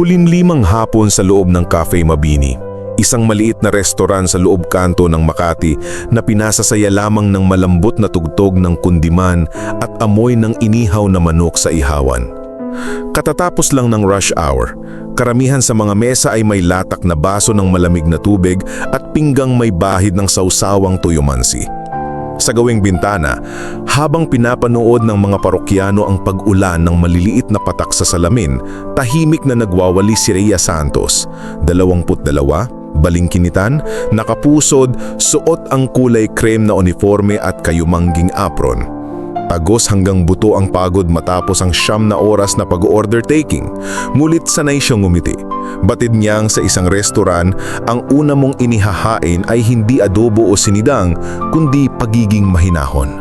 Makulimlimang hapon sa loob ng Cafe Mabini. Isang maliit na restoran sa loob kanto ng Makati na pinasasaya lamang ng malambot na tugtog ng kundiman at amoy ng inihaw na manok sa ihawan. Katatapos lang ng rush hour, karamihan sa mga mesa ay may latak na baso ng malamig na tubig at pinggang may bahid ng sausawang tuyumansi. Sa gawing bintana, habang pinapanood ng mga parokyano ang pag-ulan ng maliliit na patak sa salamin, tahimik na nagwawali si Rhea Santos, 22, balingkinitan, nakapusod, suot ang kulay krem na uniforme at kayumangging apron. Tagos hanggang buto ang pagod matapos ang siyam na oras na pag-order taking. Ngulit sanay siyang ngumiti. Batid niyang sa isang restoran, ang una mong inihahain ay hindi adobo o sinidang, kundi pagiging mahinahon.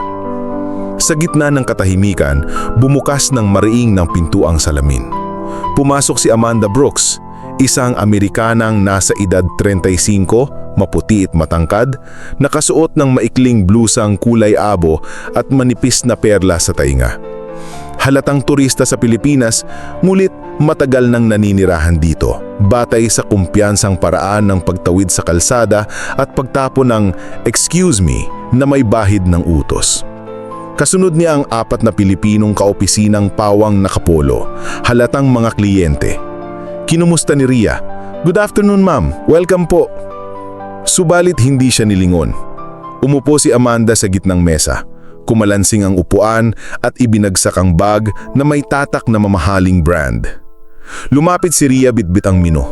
Sa gitna ng katahimikan, bumukas ng mariing ng pintuang salamin. Pumasok si Amanda Brooks, isang Amerikanang nasa edad 35, maputi at matangkad, nakasuot ng maikling blusang kulay abo at manipis na perla sa tainga. Halatang turista sa Pilipinas, ngulit matagal nang naninirahan dito, batay sa kumpiyansang paraan ng pagtawid sa kalsada at pagtapo ng excuse me na may bahid ng utos. Kasunod niya ang apat na Pilipinong kaopisinang pawang nakapolo, halatang mga kliyente. Kinumusta ni Ria? Good afternoon ma'am, welcome po. Subalit hindi siya nilingon. Umupo si Amanda sa gitnang mesa. Kumalansing ang upuan at ibinagsak ang bag na may tatak na mamahaling brand. Lumapit si Ria bitbit ang mino.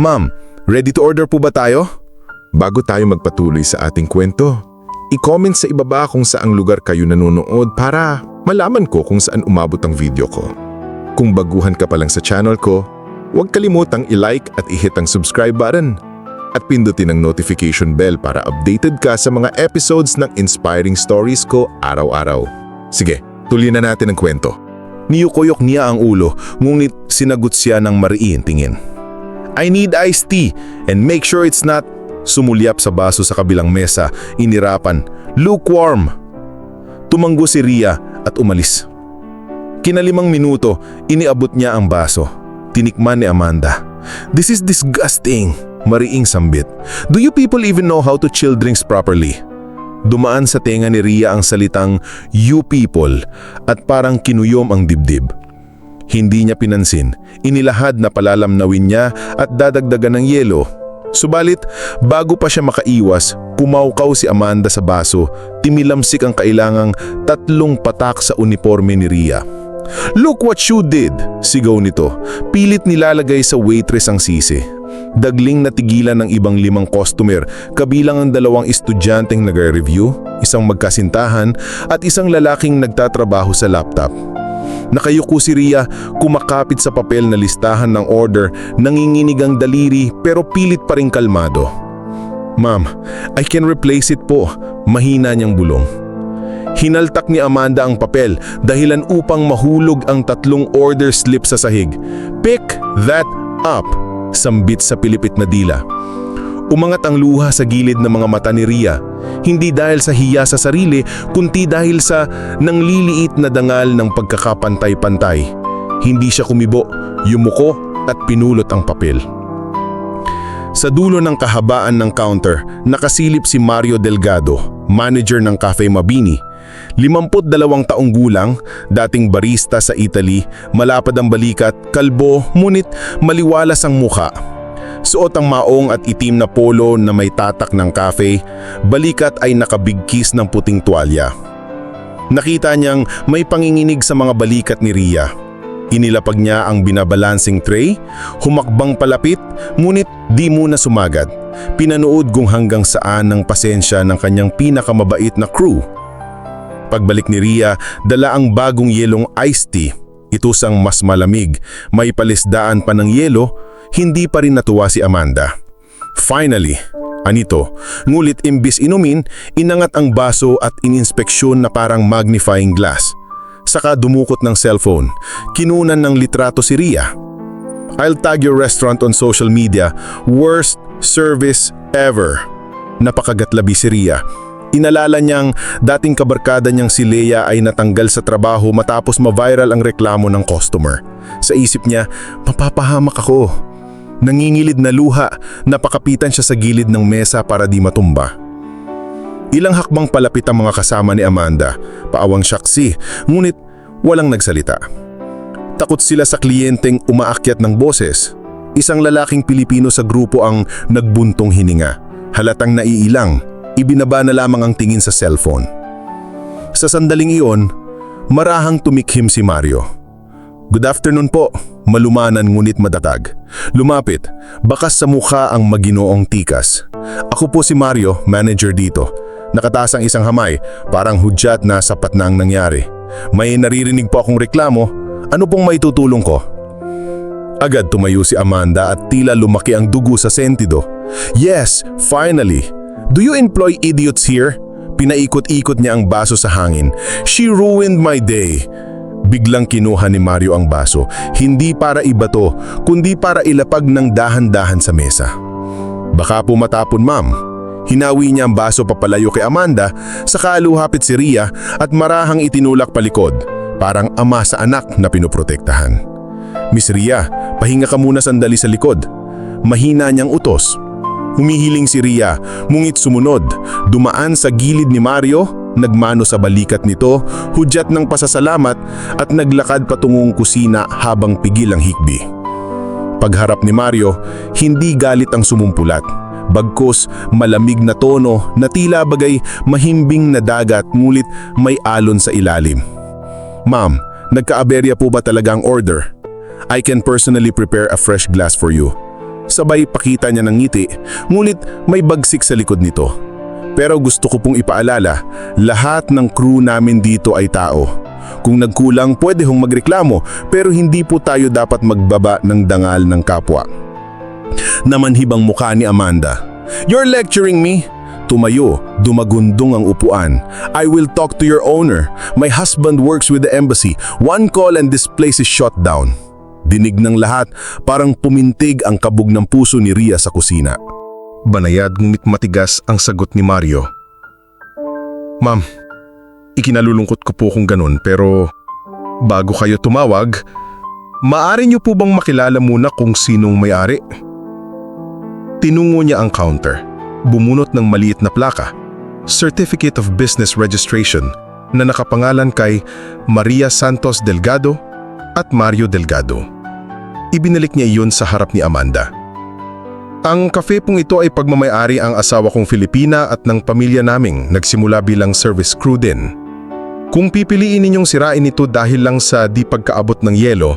Ma'am, ready to order po ba tayo? Bago tayo magpatuloy sa ating kwento, i-comment sa ibaba kung saang lugar kayo nanonood para malaman ko kung saan umabot ang video ko. Kung baguhan ka pa lang sa channel ko, huwag kalimutang i-like at i-hit ang subscribe button at pindutin ang notification bell para updated ka sa mga episodes ng inspiring stories ko araw-araw. Sige, tuloy na natin ang kwento. Niyukoyok niya ang ulo, ngunit sinagot siya ng mariin tingin. I need iced tea and make sure it's not sumulyap sa baso sa kabilang mesa, inirapan, lukewarm. Tumanggo si Ria at umalis. Kinalimang minuto, iniabot niya ang baso. Tinikman ni Amanda. This is disgusting, mariing sambit. Do you people even know how to chill drinks properly? Dumaan sa tenga ni Ria ang salitang you people at parang kinuyom ang dibdib. Hindi niya pinansin, inilahad na palalamnawin niya at dadagdagan ng yelo. Subalit, bago pa siya makaiwas, pumaukaw si Amanda sa baso, timilamsik ang kailangang tatlong patak sa uniforme ni Ria. Look what you did! Sigaw nito. Pilit nilalagay sa waitress ang sisi. Dagling natigilan ng ibang limang customer, kabilang ang dalawang estudyanteng nagre-review, isang magkasintahan, at isang lalaking nagtatrabaho sa laptop. Nakayuko si Ria, kumakapit sa papel na listahan ng order, nanginginig ang daliri pero pilit pa rin kalmado. Ma'am, I can replace it po. Mahina niyang bulong. Hinaltak ni Amanda ang papel dahilan upang mahulog ang tatlong order slip sa sahig. Pick that up, sambit sa pilipit na dila. Umangat ang luha sa gilid ng mga mata ni Ria, hindi dahil sa hiya sa sarili, kundi dahil sa nangliliit na dangal ng pagkakapantay-pantay. Hindi siya kumibo, yumuko at pinulot ang papel. Sa dulo ng kahabaan ng counter, nakasilip si Mario Delgado, manager ng Cafe Mabini. 52 taong gulang, dating barista sa Italy, malapad ang balikat, kalbo, ngunit maliwalas ang muka. Suot ang maong at itim na polo na may tatak ng cafe, balikat ay nakabigkis ng puting tuwalya. Nakita niyang may panginginig sa mga balikat ni Ria. Inilapag niya ang binabalancing tray, humakbang palapit, ngunit di muna sumagat. Pinanood kung hanggang saan ng pasensya ng kanyang pinakamabait na crew. Pagbalik ni Ria, dala ang bagong yelong iced tea. Ito sang mas malamig, may palisdaan pa ng yelo, hindi pa rin natuwa si Amanda. Finally, anito, ngulit imbis inumin, inangat ang baso at ininspeksyon na parang magnifying glass. Saka dumukot ng cellphone, kinunan ng litrato si Ria. I'll tag your restaurant on social media, worst service ever. Napakagatlabi si Ria. Inalala niyang dating kabarkada niyang si Leia ay natanggal sa trabaho matapos ma-viral ang reklamo ng customer. Sa isip niya, mapapahamak ako. Nangingilid na luha, napakapitan siya sa gilid ng mesa para di matumba. Ilang hakbang palapit ang mga kasama ni Amanda, paawang syaksi, ngunit walang nagsalita. Takot sila sa kliyenteng umaakyat ng boses. Isang lalaking Pilipino sa grupo ang nagbuntong hininga. Halatang naiilang, ibinaba na lamang ang tingin sa cellphone. Sa sandaling iyon, marahang tumikhim si Mario. Good afternoon po, malumanan ngunit matatag. Lumapit, bakas sa mukha ang maginoong tikas. Ako po si Mario, manager dito. Nakataas ang isang hamay, parang hudyat na sapat na ang nangyari. May naririnig po akong reklamo, ano pong maitutulong ko? Agad tumayo si Amanda at tila lumaki ang dugo sa sentido. Yes, finally! Do you employ idiots here? Pinaikot-ikot niya ang baso sa hangin. She ruined my day. Biglang kinuha ni Mario ang baso, hindi para ibato, kundi para ilapag ng dahan-dahan sa mesa. Baka po matapon ma'am. Hinawi niya ang baso papalayo kay Amanda, saka luhapit si Ria at marahang itinulak palikod, parang ama sa anak na pinoprotektahan. Miss Ria, pahinga ka muna sandali sa likod. Mahina niyang utos. Humihiling si Ria, mungit sumunod, dumaan sa gilid ni Mario, nagmano sa balikat nito, hudyat ng pasasalamat at naglakad patungong kusina habang pigil ang hikbi. Pagharap ni Mario, hindi galit ang sumumpulat. Bagkus malamig na tono na tila bagay mahimbing na dagat ngulit may alon sa ilalim. Ma'am, nagkaaberya po ba talaga ang order? I can personally prepare a fresh glass for you. Sabay pakita niya ng ngiti, ngulit may bagsik sa likod nito. Pero gusto ko pong ipaalala, lahat ng crew namin dito ay tao. Kung nagkulang, pwede hong magreklamo, pero hindi po tayo dapat magbaba ng dangal ng kapwa. Namanhibang mukha ni Amanda. You're lecturing me? Tumayo, dumagundong ang upuan. I will talk to your owner. My husband works with the embassy. One call and this place is shut down. Dinig ng lahat, parang pumintig ang kabog ng puso ni Ria sa kusina. Banayad ngunit matigas ang sagot ni Mario. Ma'am, ikinalulungkot ko po kung ganun pero bago kayo tumawag, maari niyo po bang makilala muna kung sinong may-ari? Tinungo niya ang counter, bumunot ng maliit na plaka, Certificate of Business Registration na nakapangalan kay Maria Santos Delgado at Mario Delgado. Ibinalik niya iyon sa harap ni Amanda. Ang kafe pong ito ay pagmamayari ang asawa kong Filipina at ng pamilya naming nagsimula bilang service crew din. Kung pipiliin ninyong sirain ito dahil lang sa di pagkaabot ng yelo,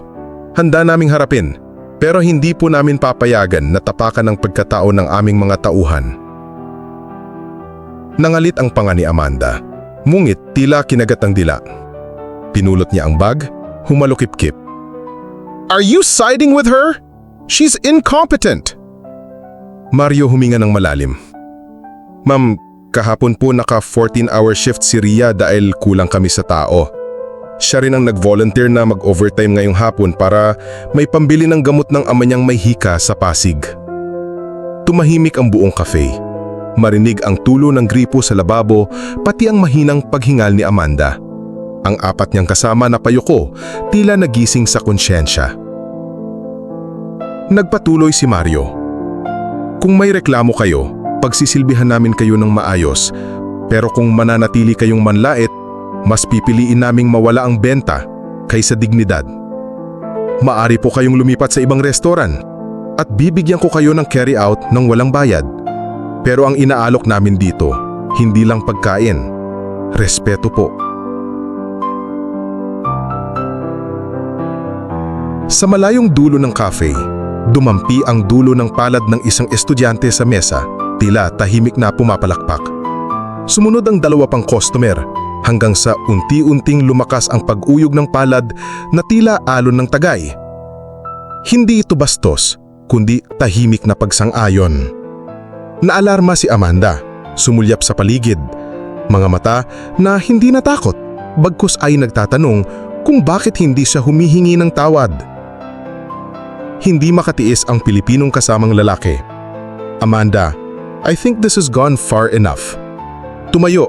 handa naming harapin pero hindi po namin papayagan na tapakan ang pagkatao ng aming mga tauhan. Nangalit ang panga ni Amanda. Mungit tila kinagat ang dila. Pinulot niya ang bag, humalukip-kip. Are you siding with her? She's incompetent! Mario huminga ng malalim. Ma'am, kahapon po naka 14-hour shift si Ria dahil kulang kami sa tao. Siya rin ang nag-volunteer na mag-overtime ngayong hapon para may pambili ng gamot ng ama niyang may hika sa Pasig. Tumahimik ang buong cafe. Marinig ang tulo ng gripo sa lababo pati ang mahinang paghingal ni Amanda. Ang apat niyang kasama na payuko tila nagising sa konsyensya. Nagpatuloy si Mario. Kung may reklamo kayo, pagsisilbihan namin kayo ng maayos. Pero kung mananatili kayong manlait, mas pipiliin naming mawala ang benta kaysa dignidad. Maari po kayong lumipat sa ibang restoran at bibigyan ko kayo ng carry out ng walang bayad. Pero ang inaalok namin dito, hindi lang pagkain, respeto po. Sa malayong dulo ng cafe, dumampi ang dulo ng palad ng isang estudyante sa mesa, tila tahimik na pumapalakpak. Sumunod ang dalawa pang customer hanggang sa unti-unting lumakas ang pag-uyog ng palad na tila alon ng tagay. Hindi ito bastos, kundi tahimik na pagsang-ayon. Naalarma si Amanda, sumulyap sa paligid, mga mata na hindi natakot, bagkus ay nagtatanong kung bakit hindi siya humihingi ng tawad. Hindi makatiis ang Pilipinong kasamang lalaki. Amanda, I think this has gone far enough. Tumayo,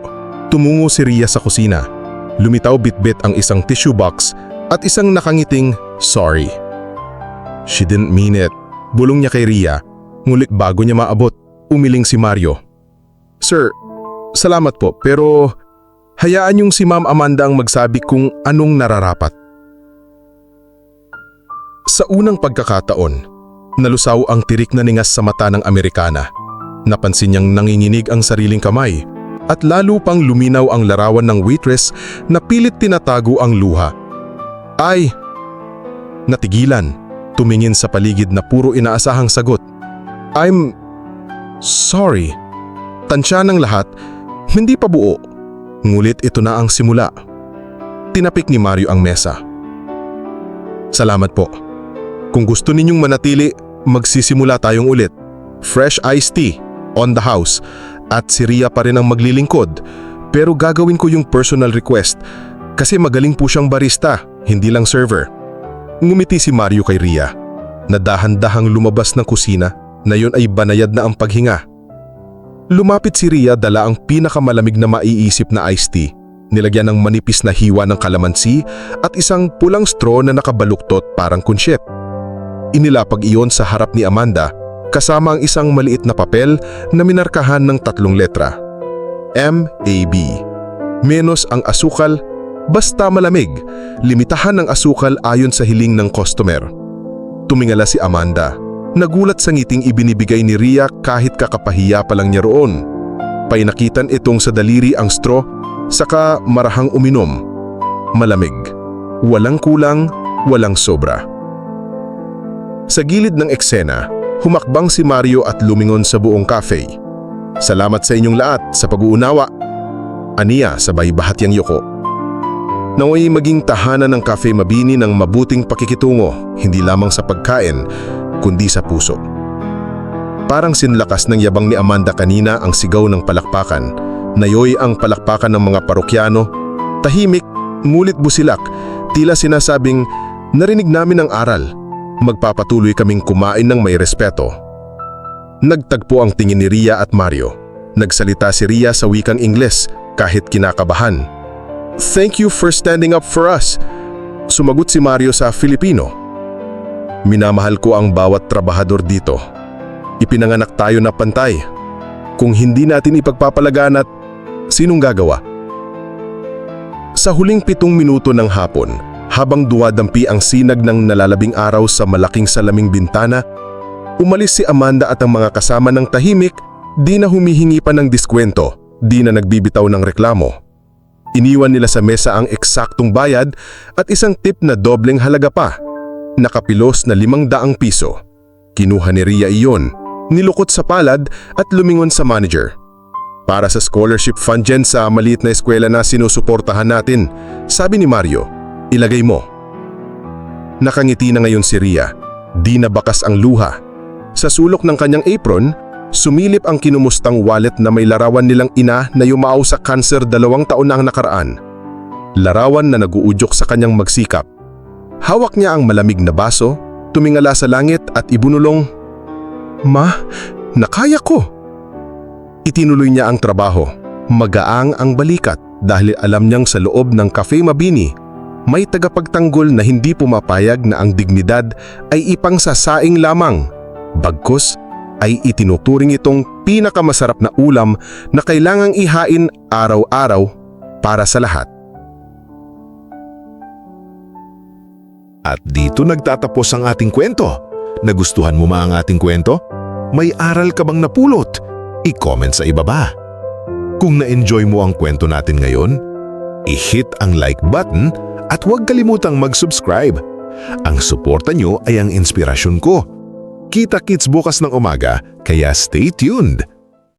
tumungo si Ria sa kusina. Lumitaw bitbit ang isang tissue box at isang nakangiting sorry. She didn't mean it. Bulong niya kay Ria. Ngulit bago niya maabot, umiling si Mario. Sir, salamat po pero hayaan yung si Ma'am Amanda ang magsabi kung anong nararapat. Sa unang pagkakataon, nalusaw ang tirik na ningas sa mata ng Amerikana. Napansin niyang nanginginig ang sariling kamay at lalo pang luminaw ang larawan ng waitress na pilit tinatago ang luha. Ay! Natigilan, tumingin sa paligid na puro inaasahang sagot. I'm sorry. Tansya ng lahat, hindi pa buo. Ngulit ito na ang simula. Tinapik ni Mario ang mesa. Salamat po. Kung gusto ninyong manatili, magsisimula tayong ulit. Fresh iced tea, on the house, at si Ria pa rin ang maglilingkod. Pero gagawin ko yung personal request kasi magaling po siyang barista, hindi lang server. Ngumiti si Mario kay Ria. Nadahan-dahang lumabas ng kusina na yun ay banayad na ang paghinga. Lumapit si Ria dala ang pinakamalamig na maiisip na iced tea. Nilagyan ng manipis na hiwa ng kalamansi at isang pulang straw na nakabaluktot parang kunsyep. Inilapag iyon sa harap ni Amanda kasama ang isang maliit na papel na minarkahan ng tatlong letra. M-A-B. Menos ang asukal, basta malamig. Limitahan ang asukal ayon sa hiling ng customer. Tumingala si Amanda. Nagulat sa ngiting ibinibigay ni Ria kahit kakapahiya pa lang niya roon. Painakitan itong sa daliri ang straw, saka marahang uminom. Malamig. Walang kulang, walang sobra. Sa gilid ng eksena, humakbang si Mario at lumingon sa buong cafe. Salamat sa inyong lahat sa pag-uunawa. Aniya sabay bahatyang yuko. Naway maging tahanan ng Cafe Mabini ng mabuting pakikitungo, hindi lamang sa pagkain, kundi sa puso. Parang sinlakas ng yabang ni Amanda kanina ang sigaw ng palakpakan. Nayoy ang palakpakan ng mga parokyano. Tahimik, ngulit busilak, tila sinasabing, narinig namin ang aral. Magpapatuloy kaming kumain ng may respeto. Nagtagpo ang tingin ni Ria at Mario. Nagsalita si Ria sa wikang Ingles kahit kinakabahan. Thank you for standing up for us. Sumagot si Mario sa Filipino. Minamahal ko ang bawat trabahador dito. Ipinanganak tayo na pantay. Kung hindi natin ipagpapalaganat, sinong gagawa? Sa huling pitong minuto ng hapon, habang duwadampi ang sinag ng nalalabing araw sa malaking salaming bintana, umalis si Amanda at ang mga kasama ng tahimik, di na humihingi pa ng diskwento, di na nagbibitaw ng reklamo. Iniwan nila sa mesa ang eksaktong bayad at isang tip na dobleng halaga pa. Nakapilos na limang daang piso. Kinuha ni Ria iyon, nilukot sa palad at lumingon sa manager. Para sa scholarship fund dyan sa maliit na eskwela na sinusuportahan natin, sabi ni Mario, ilagay mo. Nakangiti na ngayon si Ria, di na bakas ang luha. Sa sulok ng kanyang apron, Sumilip ang kinumustang wallet na may larawan nilang ina na yumao sa cancer dalawang taon na ang nakaraan. Larawan na naguudyok sa kanyang magsikap. Hawak niya ang malamig na baso, tumingala sa langit at ibunulong, Ma, nakaya ko! Itinuloy niya ang trabaho. Magaang ang balikat dahil alam niyang sa loob ng Cafe Mabini, may tagapagtanggol na hindi pumapayag na ang dignidad ay ipangsasaing lamang. Bagkus, ay itinuturing itong pinakamasarap na ulam na kailangang ihain araw-araw para sa lahat. At dito nagtatapos ang ating kwento. Nagustuhan mo ma ang ating kwento? May aral ka bang napulot? I-comment sa ibaba. Kung na-enjoy mo ang kwento natin ngayon, i-hit ang like button at huwag kalimutang mag-subscribe. Ang suporta nyo ay ang inspirasyon ko. Kita-kits bukas ng umaga, kaya stay tuned.